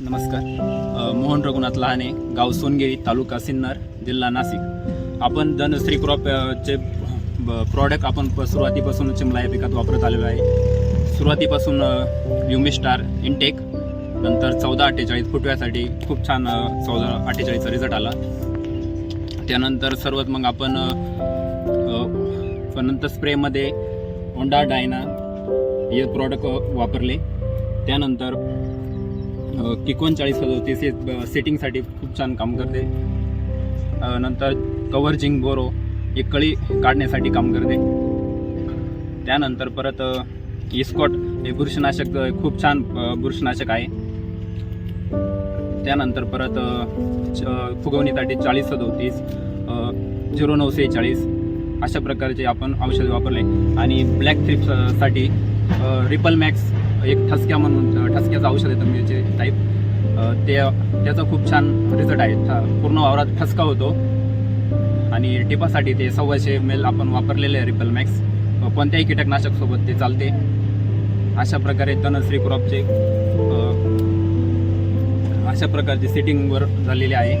नमस्कार. मोहन रघुनाथ लहाने गाव सोनगिरी तालुका सिन्नर जिल्हा नाशिक. आपण धनश्री क्रॉप चे प्रॉडक्ट आपण प- सुरुवातीपासून चिमला या पिकात वापरत आलेलो आहे. सुरुवातीपासून युमिस्टार इनटेक नंतर चौदा अठ्ठेचाळीस फुटव्यासाठी खूप छान चौदा अठ्ठेचाळीसचा रिझल्ट आला. त्यानंतर सर्वात मग आपण नंतर स्प्रेमध्ये होंडा डायना हे प्रॉडक्ट वापरले. त्यानंतर एकोणचाळीस सदोतीस हे सेटिंगसाठी खूप छान काम करते. नंतर कव्हरजिंग बोरो एक कळी काढण्यासाठी काम करते. त्यानंतर परत इस्कॉट हे बुरशीनाशक खूप छान बुरशनाशक बुरशीनाशक आहे. त्यानंतर परत फुगवणीसाठी चाळीस सदोतीस झिरो नऊ सेहेचाळीस. अशा प्रकारचे आपण औषध वापरले. आणि ब्लॅक थ्रिप्ससाठी रिपल मॅक्स एक ठसक्या म्हणून ठसक्याचं औषध आहे मिरचे टाईप ते त्याचा खूप छान रिझल्ट आहे. पूर्ण वावरात ठसका होतो. आणि टिपासाठी ते सव्वाशे एम एल आपण वापरलेले आहे रिपल मॅक्स कोणत्याही कीटकनाशकसोबत ते चालते. अशा प्रकारे तनश्री क्रॉपचे अशा प्रकारचे सेटिंगवर झालेले आहे.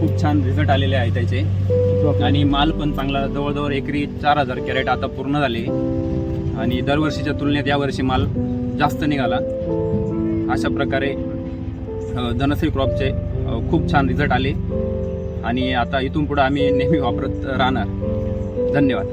खूप छान रिझल्ट आलेले आहे त्याचे. आणि माल पण चांगला जवळजवळ एकरी चार हजार कॅरेट आता पूर्ण झाले. आणि दरवर्षीच्या तुलनेत यावर्षी माल जास्त निघाला. अशा प्रकारे धनश्री क्रॉपचे खूप छान रिझल्ट आले. आणि आता इथून पुढे आम्ही नेहमी वापरत राहणार. धन्यवाद.